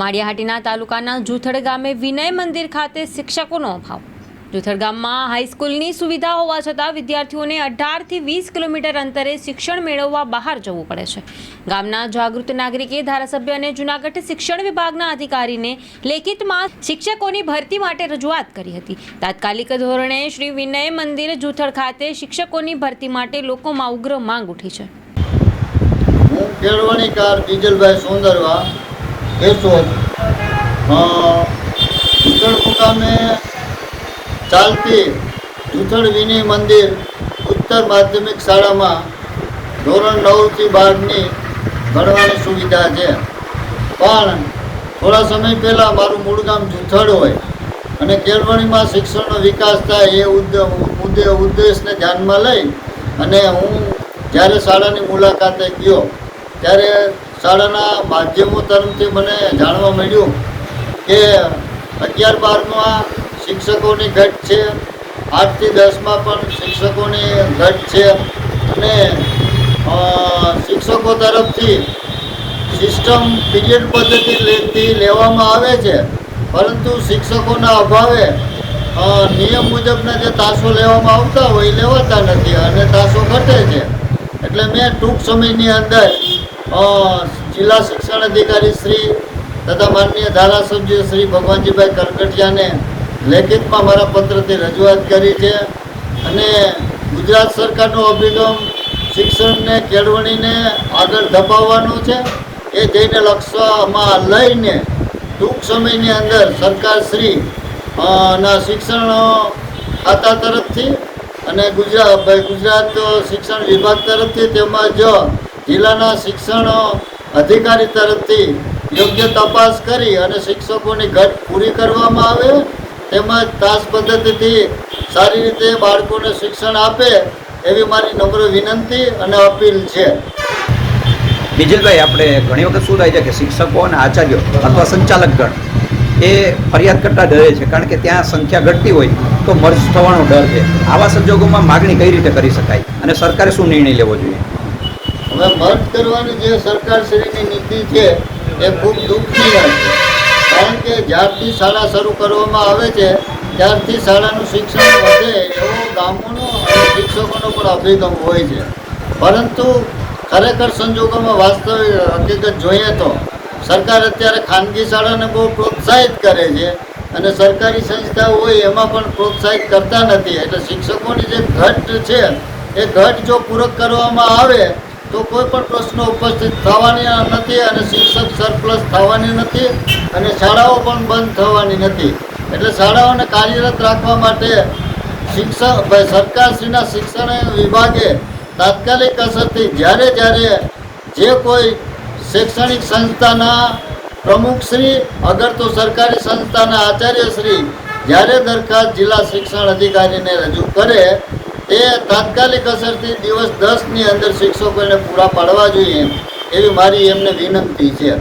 માળિયાહાટીના તાલુકાના જૂથડ ગામે વિનય મંદિર ખાતે શિક્ષકોનો અભાવ. જૂથડ ગામમાં હાઈસ્કૂલની સુવિધા હોવા છતાં વિદ્યાર્થીઓને અઢારથી વીસ કિલોમીટર અંતરે શિક્ષણ મેળવવા બહાર જવું પડે છે. ગામના જાગૃત નાગરિકે ધારાસભ્ય અને જૂનાગઢ શિક્ષણ વિભાગના અધિકારીને લેખિતમાં શિક્ષકોની ભરતી માટે રજૂઆત કરી હતી. તાત્કાલિક ધોરણે શ્રી વિનય મંદિર જૂથડ ખાતે શિક્ષકોની ભરતી માટે લોકોમાં ઉગ્ર માંગ ઉઠી છે. હું કેળવણીકાર બીજલભાઈ સોંદરવા કેશોદ જૂથળ મુકામે ચાલતી જૂથળ વિનય મંદિર ઉત્તર માધ્યમિક શાળામાં ધોરણ નવથી બારની ભણવાની સુવિધા છે. પણ થોડા સમય પહેલાં મારું મૂળ ગામ જૂથળ હોય અને કેળવણીમાં શિક્ષણનો વિકાસ થાય એ ઉદ્દે ઉદ્દેશને ધ્યાનમાં લઈ અને હું જ્યારે શાળાની મુલાકાતે ગયો ત્યારે શાળાના માધ્યમો તરફથી મને જાણવા મળ્યું કે અગિયાર બારમાં શિક્ષકોની ઘટ છે, આઠથી દસમાં પણ શિક્ષકોની ઘટ છે અને શિક્ષકો તરફથી સિસ્ટમ પીરિયડ પદ્ધતિ લેતી લેવામાં આવે છે, પરંતુ શિક્ષકોના અભાવે નિયમ મુજબના જે તાસો લેવામાં આવતા હોય એ લેવાતા નથી અને તાસો ઘટે છે. એટલે મેં ટૂંક સમયની અંદર જિલ્લા શિક્ષણ અધિકારી શ્રી તથા માનનીય ધારાસભ્ય શ્રી ભગવાનજીભાઈ કરકટિયાને લેખિતમાં મારા પત્રથી રજૂઆત કરી છે અને ગુજરાત સરકારનો અભિગમ શિક્ષણને કેળવણીને આગળ ધપાવવાનો છે. એ જઈને લક્ષ્યમાં લઈને ટૂંક સમયની અંદર સરકારશ્રી શ્રી ના શિક્ષણ ખાતા તરફથી અને ગુજરાત ગુજરાત શિક્ષણ વિભાગ તરફથી તેમજ જિલ્લાના શિક્ષણ અધિકારી તરફથી યોગ્ય તપાસ કરી અને શિક્ષકોની ઘટ પૂરી કરવામાં આવે, તેમજ તાસ પદ્ધતિથી સારી રીતે બાળકોને શિક્ષણ આપે, એવી મારી નમ્ર વિનંતી અને અપીલ છે. બીજલભાઈ, આપણે ઘણી વખત શું થાય છે કે શિક્ષકો અને આચાર્યો અથવા સંચાલક ગણ એ ફરિયાદ કરતા ડરે છે, કારણ કે ત્યાં સંખ્યા ઘટતી હોય તો મર્જ થવાનો ડર છે. આવા સંજોગોમાં માગણી કઈ રીતે કરી શકાય અને સરકારે શું નિર્ણય લેવો જોઈએ? હવે મર્જ કરવાની જે સરકારશ્રીની નીતિ છે, એ ખૂબ દુઃખનીય છે. કારણ કે જ્યારથી શાળા શરૂ કરવામાં આવે છે, ત્યારથી શાળાનું શિક્ષણ વધે એવો ગામોનો અને શિક્ષકોનો પણ અભિગમ હોય છે. પરંતુ ખરેખર સંજોગોમાં વાસ્તવિક હકીકત જોઈએ તો, સરકાર અત્યારે ખાનગી શાળાને બહુ પ્રોત્સાહિત કરે છે અને સરકારી સંસ્થાઓ હોય એમાં પણ પ્રોત્સાહિત કરતા નથી. એટલે શિક્ષકોની જે ઘટ છે, એ ઘટ જો પૂરક કરવામાં આવે તો કોઈ પણ પ્રશ્નો ઉપસ્થિત થવાની નથી અને શિક્ષક સરપ્લસ થવાની નથી અને શાળાઓ પણ બંધ થવાની નથી. એટલે શાળાઓને કાર્યરત રાખવા માટે શિક્ષક સરકારશ્રીના શિક્ષણ વિભાગે તાત્કાલિક અસરથી જ્યારે જ્યારે જે કોઈ શૈક્ષણિક સંસ્થાના પ્રમુખશ્રી અગર તો સરકારી સંસ્થાના આચાર્યશ્રી જ્યારે દરખાસ્ત જિલ્લા શિક્ષણ અધિકારીને રજૂ કરે તે તાત્કાલિક અસરથી દિવસ દસની અંદર શિક્ષકોને પૂરા પાડવા જોઈએ એવી મારી એમને વિનંતી છે.